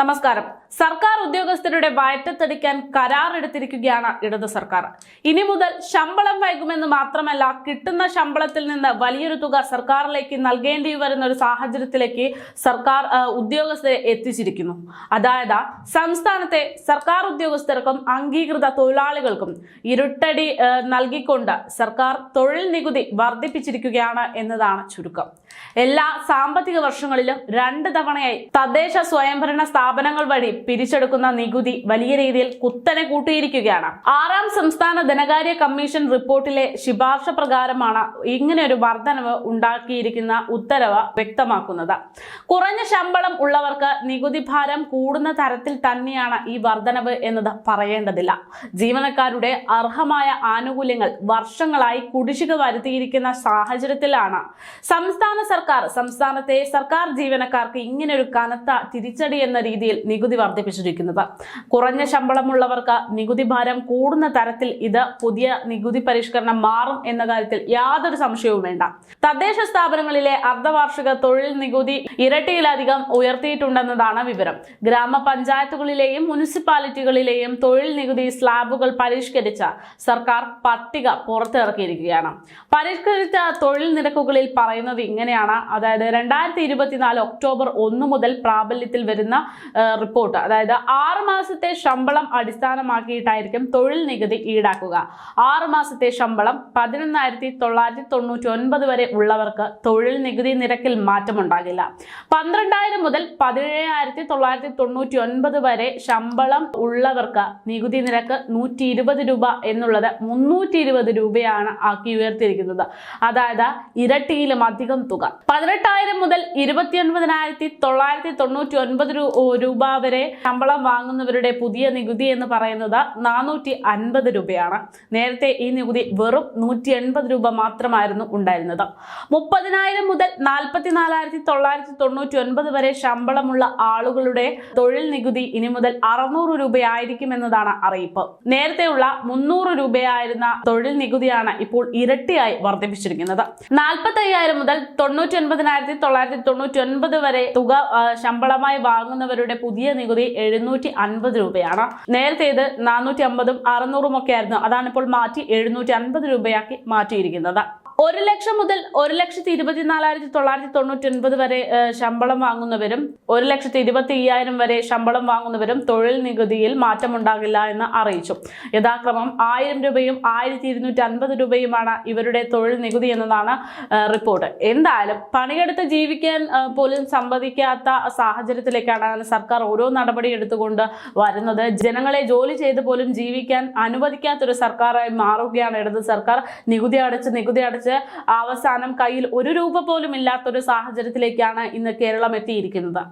നമസ്കാരം. സർക്കാർ ഉദ്യോഗസ്ഥരുടെ വയറ്റത്തടിക്കാൻ കരാറെടുത്തിരിക്കുകയാണ് ഇടത് സർക്കാർ. ഇനി മുതൽ ശമ്പളം വൈകുമെന്ന് മാത്രമല്ല കിട്ടുന്ന ശമ്പളത്തിൽ നിന്ന് വലിയൊരു തുക സർക്കാരിലേക്ക് നൽകേണ്ടി വരുന്ന ഒരു സാഹചര്യത്തിലേക്ക് സർക്കാർ ഉദ്യോഗസ്ഥരെ എത്തിച്ചിരിക്കുന്നു. അതായത് സംസ്ഥാനത്തെ സർക്കാർ ഉദ്യോഗസ്ഥർക്കും അംഗീകൃത തൊഴിലാളികൾക്കും ഇരുട്ടടി നൽകിക്കൊണ്ട് സർക്കാർ തൊഴിൽ നികുതി വർദ്ധിപ്പിച്ചിരിക്കുകയാണ് എന്നതാണ് ചുരുക്കം. എല്ലാ സാമ്പത്തിക വർഷങ്ങളിലും രണ്ട് തവണയായി തദ്ദേശ സ്വയംഭരണ സ്ഥാപനങ്ങൾ വഴി പിരിച്ചെടുക്കുന്ന നികുതി വലിയ രീതിയിൽ കുത്തനെ കൂട്ടിയിരിക്കുകയാണ്. ആറാം സംസ്ഥാന ധനകാര്യ കമ്മീഷൻ റിപ്പോർട്ടിലെ ശുപാർശ പ്രകാരമാണ് ഇങ്ങനെ ഒരു വർധനവ് ഉണ്ടാക്കിയിരിക്കുന്ന ഉത്തരവ് വ്യക്തമാക്കുന്നത്. കുറഞ്ഞ ശമ്പളം ഉള്ളവർക്ക് നികുതി ഭാരം കൂടുന്ന തരത്തിൽ തന്നെയാണ് ഈ വർധനവ് എന്നത് പറയേണ്ടതില്ല. ജീവനക്കാരുടെ അർഹമായ ആനുകൂല്യങ്ങൾ വർഷങ്ങളായി കുടിശ്ശിക വരുത്തിയിരിക്കുന്ന സാഹചര്യത്തിലാണ്. സംസ്ഥാന സർക്കാർ സംസ്ഥാനത്തെ സർക്കാർ ജീവനക്കാർക്ക് ഇങ്ങനെ ഒരു കനത്ത തിരിച്ചടി എന്ന രീതിയിൽ നികുതി വർദ്ധിപ്പിച്ചിരിക്കുന്നത്. കുറഞ്ഞ ശമ്പളമുള്ളവർക്ക് നികുതി ഭാരം കൂടുന്ന തരത്തിൽ ഇത് പുതിയ നികുതി പരിഷ്കരണം മാറും എന്ന കാര്യത്തിൽ യാതൊരു സംശയവും വേണ്ട. തദ്ദേശ സ്ഥാപനങ്ങളിലെ അർദ്ധവാർഷിക തൊഴിൽ നികുതി ഇരട്ടിയിലധികം ഉയർത്തിയിട്ടുണ്ടെന്നതാണ് വിവരം. ഗ്രാമപഞ്ചായത്തുകളിലെയും മുനിസിപ്പാലിറ്റികളിലെയും തൊഴിൽ നികുതി സ്ലാബുകൾ പരിഷ്കരിച്ച സർക്കാർ പട്ടിക പുറത്തിറക്കിയിരിക്കുകയാണ്. പരിഷ്കരിച്ച തൊഴിൽ നിരക്കുകളിൽ പറയുന്നത് ഇങ്ങനെയാണ്. അതായത് രണ്ടായിരത്തി ഇരുപത്തിനാല് ഒക്ടോബർ ഒന്ന് മുതൽ പ്രാബല്യത്തിൽ വരുന്ന റിപ്പോർട്ട്. അതായത് ആറ് മാസത്തെ ശമ്പളം അടിസ്ഥാനമാക്കിയിട്ടായിരിക്കും തൊഴിൽ നികുതി ഈടാക്കുക. ആറ് മാസത്തെ ശമ്പളം പതിനൊന്നായിരത്തി തൊള്ളായിരത്തി തൊണ്ണൂറ്റി ഒൻപത് വരെ ഉള്ളവർക്ക് തൊഴിൽ നികുതി നിരക്കിൽ മാറ്റമുണ്ടാകില്ല. പന്ത്രണ്ടായിരം മുതൽ പതിനേഴായിരത്തി തൊള്ളായിരത്തി തൊണ്ണൂറ്റി ഒൻപത് വരെ ശമ്പളം ഉള്ളവർക്ക് നികുതി നിരക്ക് നൂറ്റി ഇരുപത് രൂപ എന്നുള്ളത് മുന്നൂറ്റി ഇരുപത് രൂപയാണ് ആക്കി ഉയർത്തിയിരിക്കുന്നത്. അതായത് ഇരട്ടിയിലും അധികം തുക. പതിനെട്ടായിരം മുതൽ ഇരുപത്തി ഒൻപതിനായിരത്തി തൊള്ളായിരത്തി തൊണ്ണൂറ്റി ഒൻപത് രൂപ വരെ ശമ്പളം വാങ്ങുന്നവരുടെ പുതിയ നികുതി എന്ന് പറയുന്നത് നാനൂറ്റി അൻപത് രൂപയാണ്. നേരത്തെ ഈ നികുതി വെറും നൂറ്റി എൺപത് രൂപ മാത്രമായിരുന്നു ഉണ്ടായിരുന്നത്. മുപ്പതിനായിരം മുതൽ നാൽപ്പത്തിനാലായിരത്തി തൊള്ളായിരത്തി തൊണ്ണൂറ്റി ഒൻപത് വരെ ശമ്പളമുള്ള ആളുകളുടെ തൊഴിൽ നികുതി ഇനി മുതൽ അറുന്നൂറ് രൂപയായിരിക്കും എന്നതാണ് അറിയിപ്പ്. നേരത്തെയുള്ള മുന്നൂറ് രൂപയായിരുന്ന തൊഴിൽ നികുതിയാണ് ഇപ്പോൾ ഇരട്ടിയായി വർദ്ധിപ്പിച്ചിരിക്കുന്നത്. നാൽപ്പത്തി അയ്യായിരം മുതൽ തൊണ്ണൂറ്റി ഒൻപതിനായിരത്തി തൊള്ളായിരത്തി തൊണ്ണൂറ്റി ഒൻപത് വരെ തുക ശമ്പളമായി ശമ്പളമായി വാങ്ങുന്നവരുടെ പുതിയ നികുതി എഴുന്നൂറ്റി അൻപത് രൂപയാണ്. നേരത്തെ ഇത് നാനൂറ്റി അമ്പതും അറുന്നൂറും ഒക്കെ ആയിരുന്നു. അതാണ് ഇപ്പോൾ മാറ്റി എഴുന്നൂറ്റി അൻപത് രൂപയാക്കി മാറ്റിയിരിക്കുന്നത്. ഒരു ലക്ഷം മുതൽ ഒരു ലക്ഷത്തി ഇരുപത്തിനാലായിരത്തി തൊള്ളായിരത്തി തൊണ്ണൂറ്റി ഒൻപത് വരെ ശമ്പളം വാങ്ങുന്നവരും ഒരു ലക്ഷത്തി ഇരുപത്തി അയ്യായിരം വരെ ശമ്പളം വാങ്ങുന്നവരും തൊഴിൽ നികുതിയിൽ മാറ്റമുണ്ടാകില്ല എന്ന് അറിയിച്ചു. യഥാക്രമം ആയിരം രൂപയും ആയിരത്തി ഇരുന്നൂറ്റി അൻപത് രൂപയുമാണ് ഇവരുടെ തൊഴിൽ നികുതി എന്നതാണ് റിപ്പോർട്ട്. എന്തായാലും പണിയെടുത്ത് ജീവിക്കാൻ പോലും സമ്മതിക്കാത്ത സാഹചര്യത്തിലേക്കാണ് സർക്കാർ ഓരോ നടപടി എടുത്തുകൊണ്ട് വരുന്നത്. ജനങ്ങളെ ജോലി ചെയ്ത് പോലും ജീവിക്കാൻ അനുവദിക്കാത്തൊരു സർക്കാരായി മാറുകയാണ് ഇടത് സർക്കാർ. നികുതി അടച്ച് നികുതി അടച്ച് അവസാനം കയ്യിൽ ഒരു രൂപ പോലും ഇല്ലാത്തൊരു സാഹചര്യത്തിലേക്കാണ് ഇന്ന് കേരളം എത്തിയിരിക്കുന്നത്.